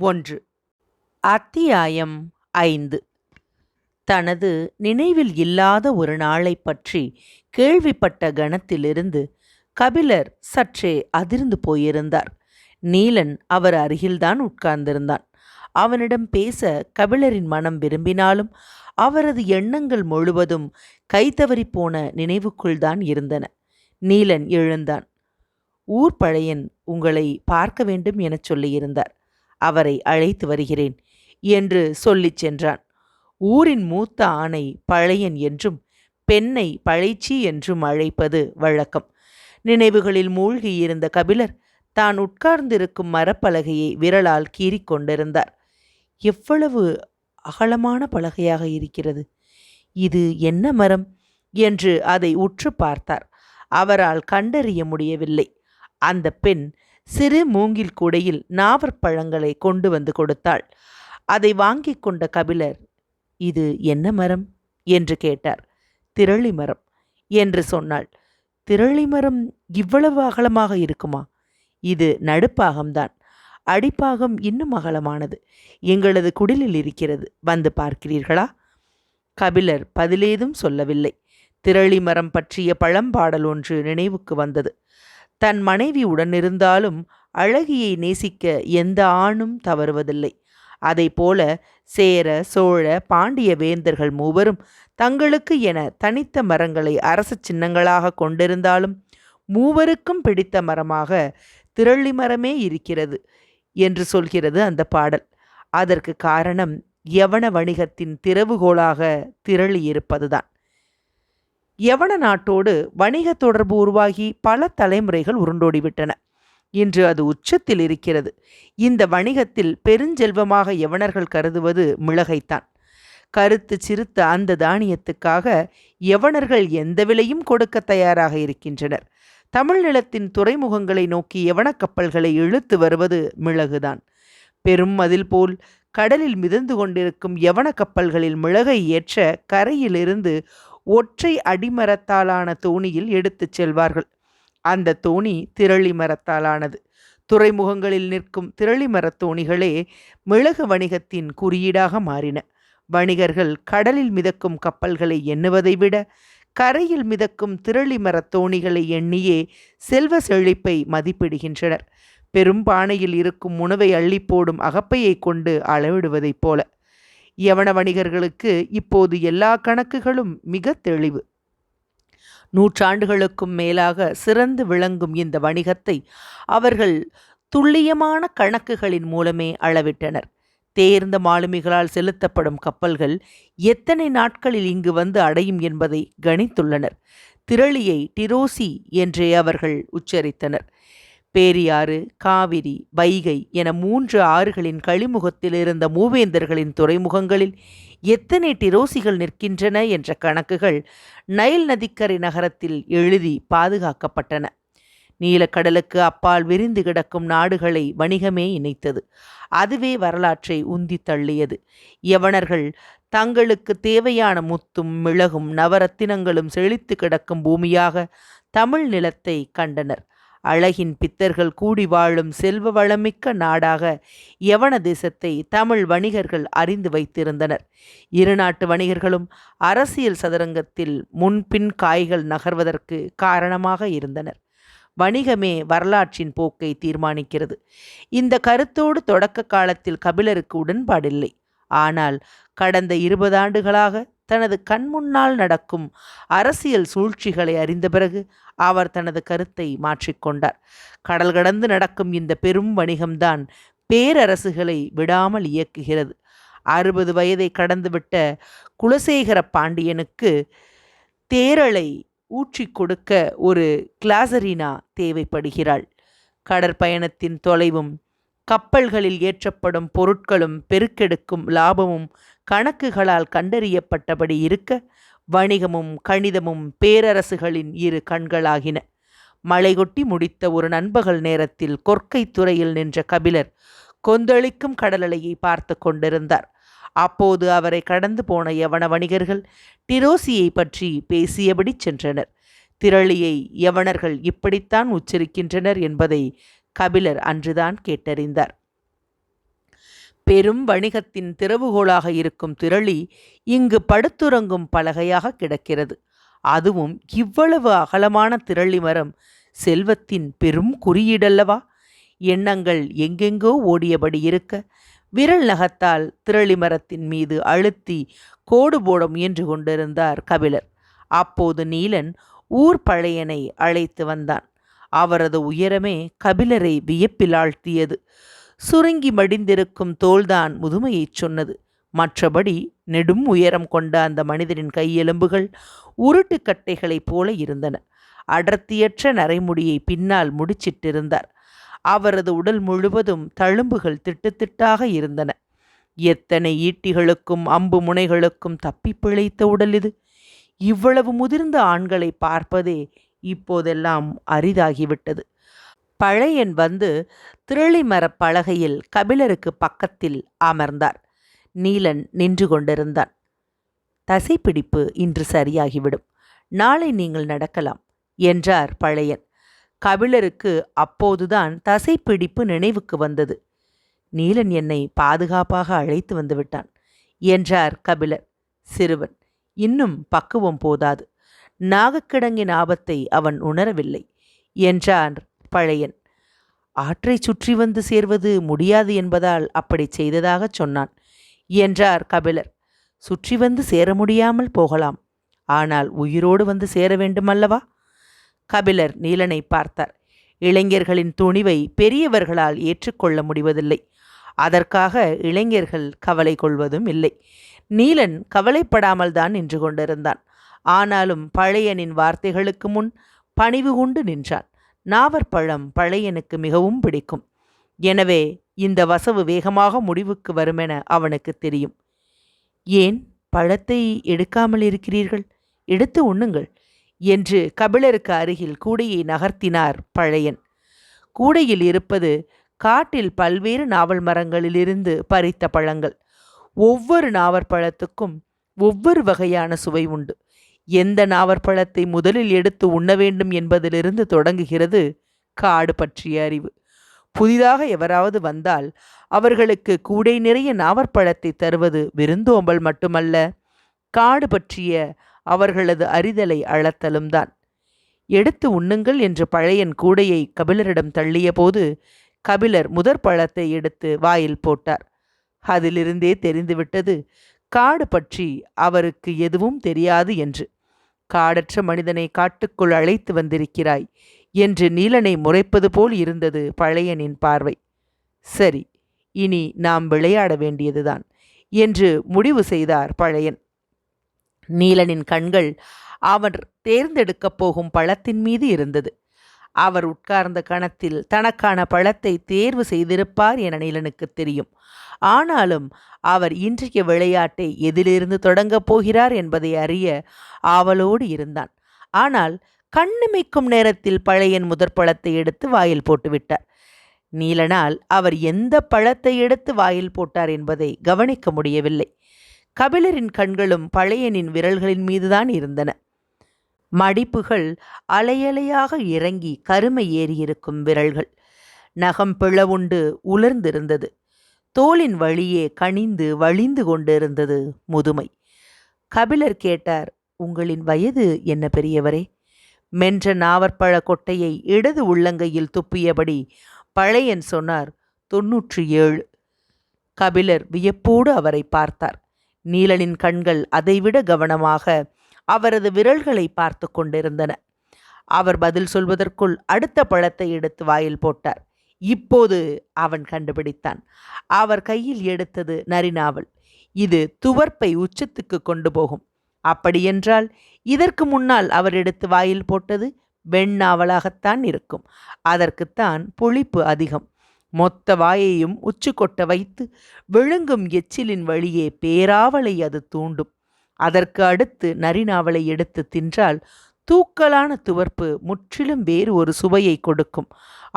ஒன்று. அத்தியாயம் ஐந்து. தனது நினைவில் இல்லாத ஒரு நாளைப் பற்றி கேள்விப்பட்ட கணத்திலிருந்து கபிலர் சற்றே அதிர்ந்து போயிருந்தார். நீலன் அவர் அருகில்தான் உட்கார்ந்திருந்தான். அவனிடம் பேச கபிலரின் மனம் விரும்பினாலும் அவரது எண்ணங்கள் முழுவதும் கைதவறிப் போன நினைவுக்குள்தான் இருந்தன. நீலன் எழுந்தான். ஊர் பழையன் உங்களை பார்க்க வேண்டும் எனச் சொல்லியிருந்தார். அவரை அழைத்து வருகிறேன் என்று சொல்லிச் சென்றான். ஊரின் மூத்த ஆணை பழையன் என்றும் பெண்ணை பழைச்சி என்றும் அழைப்பது வழக்கம். நினைவுகளில் மூழ்கியிருந்த கபிலர் தான் உட்கார்ந்திருக்கும் மரப்பலகையை விரலால் கீறிக் கொண்டிருந்தார். எவ்வளவு அகலமான பலகையாக இருக்கிறது. இது என்ன மரம்? என்று அதை உற்று பார்த்தார். அவரால் கண்டறிய முடியவில்லை. அந்த பெண் சிறு மூங்கில் கூடையில் நாவற்பழங்களை கொண்டு வந்து கொடுத்தாள். அதை வாங்கிக் கொண்ட கபிலர் இது என்ன மரம்? என்று கேட்டார். திரளி மரம் என்று சொன்னாள். திரளி மரம் இவ்வளவு அகலமாக இருக்குமா? இது நடுப்பாகம்தான் அடிப்பாகம் இன்னும் அகலமானது. எங்களது குடிலில் இருக்கிறது. வந்து பார்க்கிறீர்களா? கபிலர் பதிலேதும் சொல்லவில்லை. திரளி மரம் பற்றிய பழம்பாடல் ஒன்று நினைவுக்கு வந்தது. தன் மனைவி உடனிருந்தாலும் அழகியை நேசிக்க எந்த ஆணும் தவறுவதில்லை. போல சேர சோழ பாண்டிய வேந்தர்கள் மூவரும் தங்களுக்கு என தனித்த மரங்களை அரச சின்னங்களாக கொண்டிருந்தாலும் மூவருக்கும் பிடித்த மரமாக திரளி மரமே இருக்கிறது என்று சொல்கிறது அந்த பாடல். அதற்கு காரணம் யவன வணிகத்தின் திறவுகோலாக திரளி இருப்பதுதான் யவன நாட்டோடு வணிக தொடர்பு உருவாகி பல தலைமுறைகள் உருண்டோடிவிட்டன. இன்று அது உச்சத்தில் இருக்கிறது. இந்த வணிகத்தில் பெருஞ்செல்வமாக யவனர்கள் கருதுவது மிளகைத்தான். கருத்து சிறுத்த அந்த தானியத்துக்காக யவனர்கள் எந்த விலையும் கொடுக்க தயாராக இருக்கின்றனர். தமிழ்நிலத்தின் துறைமுகங்களை நோக்கி யவனக் கப்பல்களை இழுத்து வருவது மிளகுதான். பெரும் அதில் போல் கடலில் மிதந்து கொண்டிருக்கும் யவன கப்பல்களில் மிளகை ஏற்ற கரையிலிருந்து ஒற்றை அடிமரத்தாலான தோணியில் எடுத்துச் செல்வார்கள். அந்த தோணி திரளி மரத்தாலானது. துறைமுகங்களில் நிற்கும் திரளி மரத்தோணிகளே மிளகு வணிகத்தின் குறியீடாக மாறின. வணிகர்கள் கடலில் மிதக்கும் கப்பல்களை எண்ணுவதை விட கரையில் மிதக்கும் திரளி மரத்தோணிகளை எண்ணியே செல்வ செழிப்பை மதிப்பிடுகின்றனர். பெரும் பானையில் இருக்கும் உணவை அள்ளி போடும் அகப்பையை கொண்டு அளவிடுவதைப் போல. யவன வணிகர்களுக்கு இப்போது எல்லா கணக்குகளும் மிக தெளிவு. நூற்றாண்டுகளுக்கும் மேலாக சிறந்து விளங்கும் இந்த வணிகத்தை அவர்கள் துல்லியமான கணக்குகளின் மூலமே அளவிட்டனர். தேர்ந்த மாலுமிகளால் செலுத்தப்படும் கப்பல்கள் எத்தனை நாட்களில் இங்கு வந்து அடையும் என்பதை கணித்துள்ளனர். திரளியை டிரோசி என்றே அவர்கள் உச்சரித்தனர். பேரியாறு காவிரி வைகை என மூன்று ஆறுகளின் கழிமுகத்தில் இருந்த மூவேந்தர்களின் துறைமுகங்களில் எத்தனை டிரோசிகள் நிற்கின்றன என்ற கணக்குகள் நைல் நதிக்கரை நகரத்தில் எழுதி பாதுகாக்கப்பட்டன. நீலக்கடலுக்கு அப்பால் விரிந்து கிடக்கும் நாடுகளை வணிகமே இணைத்தது. அதுவே வரலாற்றை உந்தி தள்ளியது. யவனர்கள் தங்களுக்கு தேவையான முத்தும் மிளகும் நவரத்தினங்களும் செழித்து கிடக்கும் பூமியாக தமிழ் நிலத்தை கண்டனர். அழகின் பித்தர்கள் கூடி வாழும் செல்வ வளமிக்க நாடாக யவன தேசத்தை தமிழ் வணிகர்கள் அறிந்து வைத்திருந்தனர். இரு நாட்டு வணிகர்களும் அரசியல் சதுரங்கத்தில் முன்பின் காய்கள் நகர்வதற்கு காரணமாக இருந்தனர். வணிகமே வரலாற்றின் போக்கை தீர்மானிக்கிறது. இந்த கருத்தோடு தொடக்க காலத்தில் கபிலருக்கு உடன்பாடில்லை. ஆனால் கடந்த இருபது ஆண்டுகளாக தனது கண்முன்னால் நடக்கும் அரசியல் சூழ்ச்சிகளை அறிந்த பிறகு அவர் தனது கருத்தை மாற்றிக்கொண்டார் கடல் கடந்து நடக்கும் இந்த பெரும் வணிகம்தான் பேரரசுகளை விடாமல் இயக்குகிறது. அறுபது வயதை கடந்துவிட்ட குலசேகர பாண்டியனுக்கு தேரலை ஊற்றி கொடுக்க ஒரு கிளாசரினா தேவைப்படுகிறாள். கடற்பயணத்தின் தொலைவும் கப்பல்களில் ஏற்றப்படும் பொருட்களும் பெருக்கெடுக்கும் லாபமும் கணக்குகளால் கண்டறியப்பட்டபடி இருக்க வணிகமும் கணிதமும் பேரரசுகளின் இரு கண்களாகின. மழை கொட்டி முடித்த ஒரு நண்பகல் நேரத்தில் கொற்கை துறையில் நின்ற கபிலர் கொந்தளிக்கும் கடலலையை பார்த்து கொண்டிருந்தார். அப்போது அவரை கடந்து போன யவன வணிகர்கள் டிரோசியை பற்றி பேசியபடி சென்றனர். திரளியை யவனர்கள் இப்படித்தான் உச்சரிக்கின்றனர் என்பதை கபிலர் அன்றுதான் கேட்டறிந்தார். பெரும் வணிகத்தின் திறவுகோலாக இருக்கும் திரளி இங்கு படுத்துறங்கும் பலகையாக கிடக்கிறது. அதுவும் இவ்வளவு அகலமான திரளி மரம் செல்வத்தின் பெரும் குறியீடல்லவா? எண்ணங்கள் எங்கெங்கோ ஓடியபடி இருக்க விரல் நகத்தால் திரளி மரத்தின் மீது அழுத்தி கோடு போட முயன்று கொண்டிருந்தார் கபிலர். அப்போது நீலன் ஊர் பழையனை அழைத்து வந்தான். அவரது உயரமே கபிலரை வியப்பிலாழ்த்தியது. சுருங்கி மடிந்திருக்கும் தோள்தான் முதுமையைச் சொன்னது. மற்றபடி நெடும் உயரம் கொண்ட அந்த மனிதனின் கையெலும்புகள் உருட்டுக்கட்டைகளைப் போல இருந்தன. அடர்த்தியற்ற நரைமுடியை பின்னால் முடிச்சிட்டிருந்தார். அவரது உடல் முழுவதும் தழும்புகள் திட்டுத்திட்டாக இருந்தன. எத்தனை ஈட்டிகளுக்கும் அம்பு முனைகளுக்கும் தப்பி பிழைத்த உடல் இது. இவ்வளவு முதிர்ந்த ஆண்களை பார்ப்பதே இப்போதெல்லாம் அரிதாகிவிட்டது. பழையன் வந்து திரளி மரப் பலகையில் கபிலருக்கு பக்கத்தில் அமர்ந்தார். நீலன் நின்று கொண்டிருந்தான். தசைப்பிடிப்பு இன்று சரியாகிவிடும். நாளை நீங்கள் நடக்கலாம் என்றார் பழையன். கபிலருக்கு அப்போதுதான் தசைப்பிடிப்பு நினைவுக்கு வந்தது. நீலன் என்னை பாதுகாப்பாக அழைத்து வந்து விட்டான் என்றார் கபிலர். சிறுவன் இன்னும் பக்குவம் போதாது. நாகக்கிடங்கின் ஆபத்தை அவன் உணரவில்லை என்றார் பழையன். ஆற்றை சுற்றி வந்து சேர்வது முடியாது என்பதால் அப்படி செய்ததாகச் சொன்னான் என்றார் கபிலர். சுற்றி வந்து சேர முடியாமல் போகலாம் ஆனால் உயிரோடு வந்து சேர வேண்டுமல்லவா? கபிலர் நீலனை பார்த்தார். இளைஞர்களின் துணிவை பெரியவர்களால் ஏற்றுக்கொள்ள முடிவதில்லை. அதற்காக இளைஞர்கள் கவலை கொள்வதும் இல்லை. நீலன் கவலைப்படாமல் தான் நின்று கொண்டிருந்தான். ஆனாலும் பழையனின் வார்த்தைகளுக்கு முன் பணிவு கொண்டு நின்றான். நாவற்பழம் பழையனுக்கு மிகவும் பிடிக்கும். எனவே இந்த வசவு வேகமாக முடிவுக்கு வருமென அவனுக்கு தெரியும். ஏன் பழத்தை எடுக்காமல் இருக்கிறீர்கள்? எடுத்து உண்ணுங்கள் என்று கபிலருக்கு அருகில் கூடையை நகர்த்தினார் பழையன். கூடையில் இருப்பது காட்டில் பல்வேறு நாவல் மரங்களிலிருந்து பறித்த பழங்கள். ஒவ்வொரு நாவற்பழத்துக்கும் ஒவ்வொரு வகையான சுவை உண்டு. எந்த நாவற்பழத்தை முதலில் எடுத்து உண்ண வேண்டும் என்பதிலிருந்து தொடங்குகிறது காடு பற்றிய அறிவு. புதிதாக எவராவது வந்தால் அவர்களுக்கு கூடை நிறைய நாவற்பழத்தை தருவது விருந்தோம்பல் மட்டுமல்ல காடு பற்றிய அவர்களது அறிதலை அளத்தலும் தான். எடுத்து உண்ணுங்கள் என்று பழையன் கூடையை கபிலரிடம் தள்ளியபோது கபிலர் முதற் பழத்தை எடுத்து வாயில் போட்டார். அதிலிருந்தே தெரிந்துவிட்டது காடு பற்றி அவருக்கு எதுவும் தெரியாது என்று. காடற்ற மனிதனை காட்டுக்குள் அழைத்து வந்திருக்கிறாய் என்று நீலனை முறைப்பது போல் இருந்தது பழையனின் பார்வை. சரி இனி நாம் விளையாட வேண்டியதுதான் என்று முடிவு செய்தார் பழையன். நீலனின் கண்கள் அவர் தேர்ந்தெடுக்கப் போகும் பழத்தின் மீது இருந்தது. அவர் உட்கார்ந்த கணத்தில் தனக்கான பழத்தை தேர்வு செய்திருப்பார் என நீலனுக்கு தெரியும். ஆனாலும் அவர் இன்றைய விளையாட்டை எதிலிருந்து தொடங்கப் போகிறார் என்பதை அறிய ஆவலோடு இருந்தான். ஆனால் கண்ணிமைக்கும் நேரத்தில் பழையன் முதற் பழத்தை எடுத்து வாயில் போட்டுவிட்டார். நீலனால் அவர் எந்த பழத்தை எடுத்து வாயில் போட்டார் என்பதை கவனிக்க முடியவில்லை. கபிலரின் கண்களும் பழையனின் விரல்களின் மீதுதான் இருந்தன. மடிப்புகள் அலையலையாக இறங்கி கருமை ஏறியிருக்கும் விரல்கள். நகம் பிளவுண்டு உலர்ந்திருந்தது. தோளின் வழியே கனிந்து வழிந்து கொண்டிருந்தது முதுமை. கபிலர் கேட்டார் உங்களின் வயது என்ன பெரியவரே? மென்ற நாவற்பழ கொட்டையை இடது உள்ளங்கையில் துப்பியபடி பழையன் சொன்னார் தொன்னூற்றி ஏழு கபிலர் வியப்போடு அவரை பார்த்தார். நீலனின் கண்கள் அதைவிட கவனமாக அவரது விரல்களை பார்த்து கொண்டிருந்தன. அவர் பதில் சொல்வதற்குள் அடுத்த பழத்தை எடுத்து வாயில் போட்டார். இப்போது அவன் கண்டுபிடித்தான். அவர் கையில் எடுத்தது நரிநாவல். இது துவர்ப்பை உச்சத்துக்கு கொண்டு போகும். அப்படியென்றால் இதற்கு முன்னால் அவர் எடுத்து வாயில் போட்டது வெண்ணாவலாகத்தான் இருக்கும். அதற்குத்தான் புளிப்பு அதிகம். மொத்த வாயையும் உச்சு கொட்ட வைத்து விழுங்கும் எச்சிலின் வழியே பேராவலை அது தூண்டும். அதற்கு அடுத்து நரிநாவலை எடுத்து தின்றால் தூக்கலான துவர்ப்பு முற்றிலும் வேறு ஒரு சுவையை கொடுக்கும்.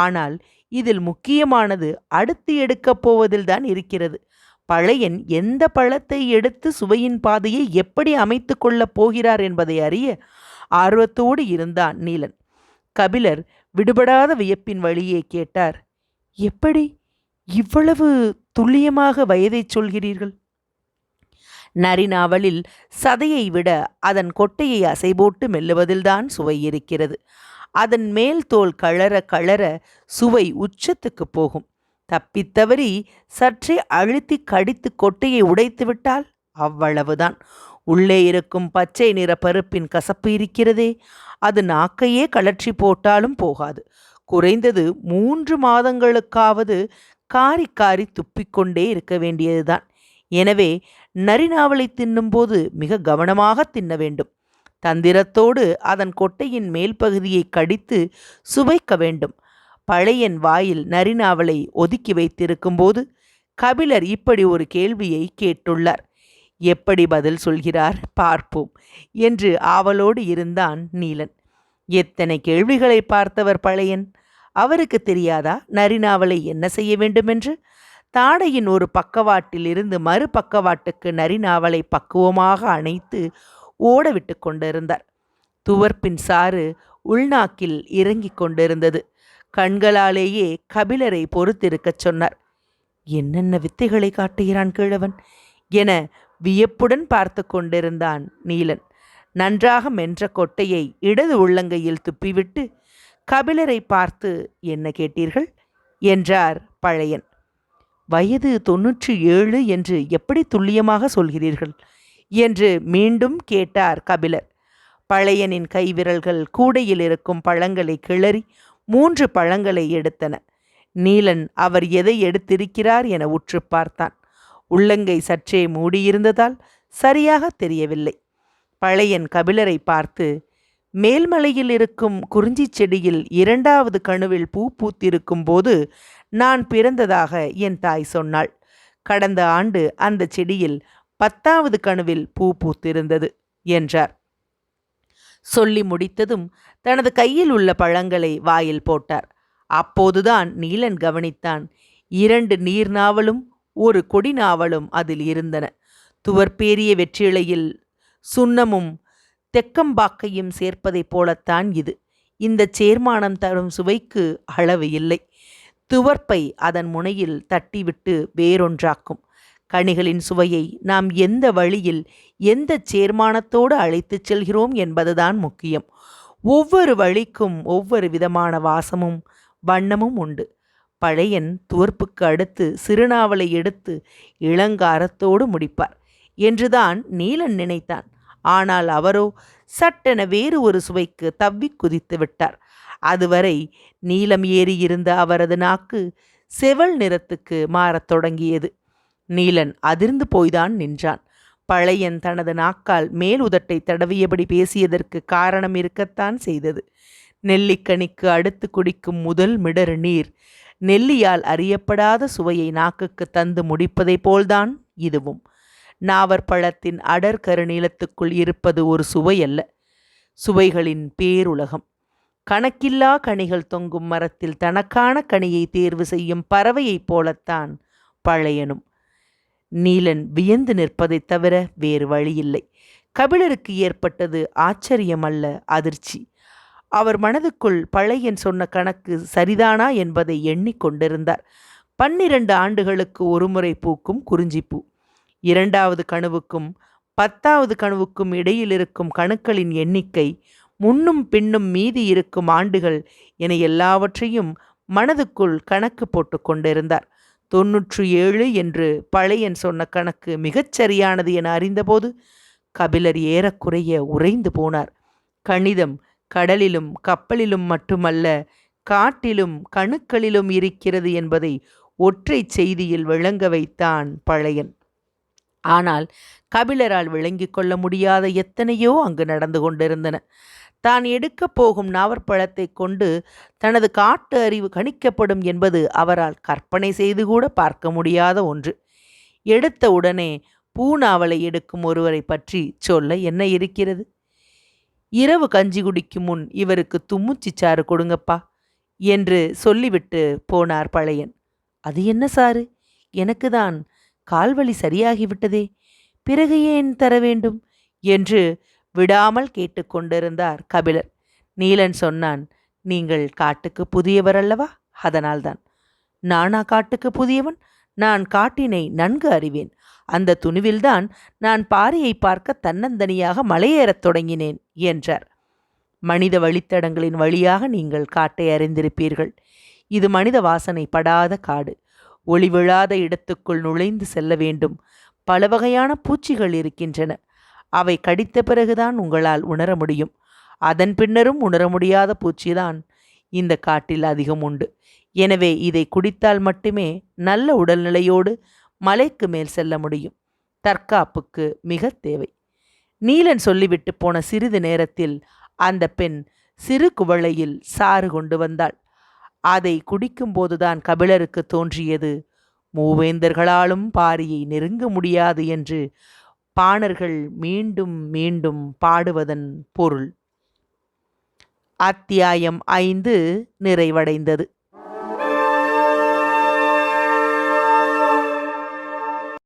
ஆனால் இதில் முக்கியமானது அடுத்து எடுக்கப் போவதில்தான் இருக்கிறது. பழையன் எந்த பழத்தை எடுத்து சுவையின் பாதையை எப்படி அமைத்து கொள்ளப் போகிறார் என்பதை அறிய ஆர்வத்தோடு இருந்தான் நீலன். கபிலர் விடுபடாத வியப்பின் வழியே கேட்டார் எப்படி இவ்வளவு துல்லியமாக வயதைச் சொல்கிறீர்கள்? நரிநாவலில் சதையை விட அதன் கொட்டையை அசைபோட்டு மெல்லுவதில்தான் சுவை இருக்கிறது. அதன் மேல் தோல் கழற கழற சுவை உச்சத்துக்கு போகும். தப்பித்தவறி சற்றே அழுத்தி கடித்து கொட்டையை உடைத்துவிட்டால் அவ்வளவுதான். உள்ளே இருக்கும் பச்சை நிற பருப்பின் கசப்பு இருக்கிறதே அது நாக்கையே கலற்றி போட்டாலும் போகாது. குறைந்தது மூன்று மாதங்களுக்காவது காரி காரி துப்பிக்கொண்டே இருக்க வேண்டியதுதான். எனவே நரிநாவலை தின்னும்போது மிக கவனமாக தின்ன வேண்டும். தந்திரத்தோடு அதன் கொட்டையின் மேல் பகுதியை கடித்து சுவைக்க வேண்டும். பழையன் வாயில் நரிநாவலை ஒதுக்கி வைத்திருக்கும்போது கபிலர் இப்படி ஒரு கேள்வியை கேட்டுள்ளார். எப்படி பதில் சொல்கிறார்? பார்ப்போம் என்று ஆவலோடு இருந்தான் நீலன். எத்தனை கேள்விகளை பார்த்தவர் பழையன்? அவருக்கு தெரியாதா நரிநாவலை என்ன செய்ய வேண்டுமென்று? தாடையின் ஒரு பக்கவாட்டில் இருந்து மறு பக்கவாட்டுக்கு நரிநாவலை பக்குவமாக அணைத்து ஓடவிட்டு கொண்டிருந்தார். துவர்ப்பின் சாறு உள்நாக்கில் இறங்கிக் கொண்டிருந்தது. கண்களாலேயே கபிலரை பொறுத்திருக்கச் சொன்னார். என்னென்ன வித்தைகளை காட்டுகிறான் கிழவன்? என வியப்புடன் பார்த்து கொண்டிருந்தான் நீலன். நன்றாக மென்ற கொட்டையை இடது உள்ளங்கையில் துப்பிவிட்டு கபிலரை பார்த்து என்ன கேட்டீர்கள்? என்றார் பழையன். வயது தொன்னூற்றி ஏழு என்று எப்படி துல்லியமாக சொல்கிறீர்கள்? என்று மீண்டும் கேட்டார் கபிலர். பழையனின் கைவிரல்கள் கூடையில் இருக்கும் பழங்களை கிளறி மூன்று பழங்களை எடுத்தன. நீலன் அவர் எதை எடுத்திருக்கிறார் என உற்று பார்த்தான். உள்ளங்கை சற்றே மூடியிருந்ததால் சரியாக தெரியவில்லை. பழையன் கபிலரை பார்த்து மேல்மலையில் இருக்கும் குறிஞ்சி செடியில் இரண்டாவது கணுவில் பூ பூத்திருக்கும் போது நான் பிறந்ததாக என் தாய் சொன்னாள். கடந்த ஆண்டு அந்த செடியில் பத்தாவது கணுவில் பூ பூத்திருந்தது என்றார். சொல்லி முடித்ததும் தனது கையில் உள்ள பழங்களை வாயில் போட்டார். அப்போதுதான் நீலன் கவனித்தான். இரண்டு நீர் நாவலும் ஒரு கொடி நாவலும் அதில் இருந்தன. துவர்பேரிய வெற்றிலையில் சுண்ணமும் தெக்கம்பாக்கையும் சேர்ப்பதைப் போலத்தான் இது. இந்த சேர்மானம் தரும் சுவைக்கு அளவு இல்லை. துவர்ப்பை அதன் முனையில் தட்டிவிட்டு வேறொன்றாக்கும். கனிகளின் சுவையை நாம் எந்த வழியில் எந்த சேர்மானத்தோடு அழைத்துச் செல்கிறோம் என்பதுதான் முக்கியம். ஒவ்வொரு வழிக்கும் ஒவ்வொரு விதமான வாசமும் வண்ணமும் உண்டு. பழையன் துவர்ப்புக்கு அடுத்து சிறுநாவலை எடுத்து இளங்காரத்தோடு முடிப்பார் என்றுதான் நீலன் நினைத்தான். ஆனால் அவரோ சட்டென வேறு ஒரு சுவைக்கு தவ்வி குதித்து விட்டார். அதுவரை நீலம் ஏறியிருந்த அவரது நாக்கு செவல் நிறத்துக்கு மாறத் தொடங்கியது. நீலன் அதிர்ந்து போய்தான் நின்றான். பழையன் தனது நாக்கால் மேல் உதட்டை தடவியபடி பேசியதற்கு காரணம் இருக்கத்தான் செய்தது. நெல்லிக்கனிக்கு அடுத்து குடிக்கும் முதல் மிடர் நீர் நெல்லியால் அறியப்படாத சுவையை நாக்குக்கு தந்து முடிப்பதைப் போல்தான் இதுவும். நாவற்பழத்தின் அடர் கருநீளத்துக்குள் இருப்பது ஒரு சுவை அல்ல சுவைகளின் பேருலகம். கணக்கில்லா கனிகள் தொங்கும் மரத்தில் தனக்கான கனியை தேர்வு செய்யும் பறவையைப் போலத்தான் பழையனும். நீலன் வியந்து நிற்பதைத் தவிர வேறு வழியில்லை. கபிலருக்கு ஏற்பட்டது ஆச்சரியம் அல்ல அதிர்ச்சி. அவர் மனதுக்குள் பழையன் சொன்ன கணக்கு சரிதானா என்பதை எண்ணிக்கொண்டிருந்தார் பன்னிரண்டு ஆண்டுகளுக்கு ஒருமுறை பூக்கும் குறிஞ்சிப்பூ. இரண்டாவது கனவுக்கும் பத்தாவது கனவுக்கும் இடையில் இருக்கும் கணுக்களின் எண்ணிக்கை முன்னும் பின்னும் மீதி இருக்கும் ஆண்டுகள் என எல்லாவற்றையும் மனதுக்குள் கணக்கு போட்டு கொண்டிருந்தார். தொன்னூற்று ஏழு என்று பழையன் சொன்ன கணக்கு மிகச் சரியானது என அறிந்தபோது கபிலர் ஏறக்குறைய உறைந்து போனார். கணிதம் கடலிலும் கப்பலிலும் மட்டுமல்ல காட்டிலும் கணுக்களிலும் இருக்கிறது என்பதை ஒற்றை செய்தியில் விளங்க வைத்தான் பழையன். ஆனால் கபிலரால் விளங்கிக் கொள்ள முடியாத எத்தனையோ அங்கு நடந்து கொண்டிருந்தன. தான் எடுக்கப் போகும் நாவற்பழத்தைக் கொண்டு தனது காட்டு அறிவு கணிக்கப்படும் என்பது அவரால் கற்பனை செய்து கூட பார்க்க முடியாத ஒன்று. எடுத்த உடனே பூநாவலை எடுக்கும் ஒருவரை பற்றி சொல்ல என்ன இருக்கிறது? இரவு கஞ்சி குடிக்கும் முன் இவருக்கு தும்முச்சிச்சாறு கொடுங்கப்பா என்று சொல்லிவிட்டு போனார் பழையன். அது என்ன சாரு எனக்கு தான் கால்வழி சரியாகிவிட்டதே பிறகு ஏன் தர வேண்டும்? என்று விடாமல் கேட்டுக்கொண்டிருந்தார் கபிலர் நீலன் சொன்னான் நீங்கள் காட்டுக்கு புதியவர் அல்லவா? அதனால்தான். நானா காட்டுக்கு புதியவன்? நான் காட்டினை நன்கு அறிவேன். அந்த துணிவில்தான் நான் பாறையை பார்க்க தன்னந்தனியாக மலையேறத் தொடங்கினேன் என்றார். மனித வழித்தடங்களின் வழியாக நீங்கள் காட்டை அறிந்திருப்பீர்கள். இது மனித வாசனை படாத காடு. ஒளி விழாத இடத்துக்குள் நுழைந்து செல்ல வேண்டும். பல வகையான பூச்சிகள் இருக்கின்றன. அவை கடித்த பிறகுதான் உங்களால் உணர முடியும். அதன் பின்னரும் உணர முடியாத பூச்சிதான் இந்த காட்டில் அதிகம் உண்டு. எனவே இதை குடித்தால் மட்டுமே நல்ல உடல்நிலையோடு மலைக்கு மேல் செல்ல முடியும். தற்காப்புக்கு மிக தேவை. நீலன் சொல்லிவிட்டு போன சிறிது நேரத்தில் அந்த பெண் சிறு குவளையில் சாறு கொண்டு வந்தாள். அதை குடிக்கும்போதுதான் கபிலருக்கு தோன்றியது மூவேந்தர்களாலும் பாரியை நெருங்க முடியாது என்று பாணர்கள் மீண்டும் மீண்டும் பாடுவதன் பொருள். அத்தியாயம் ஐந்து நிறைவடைந்தது.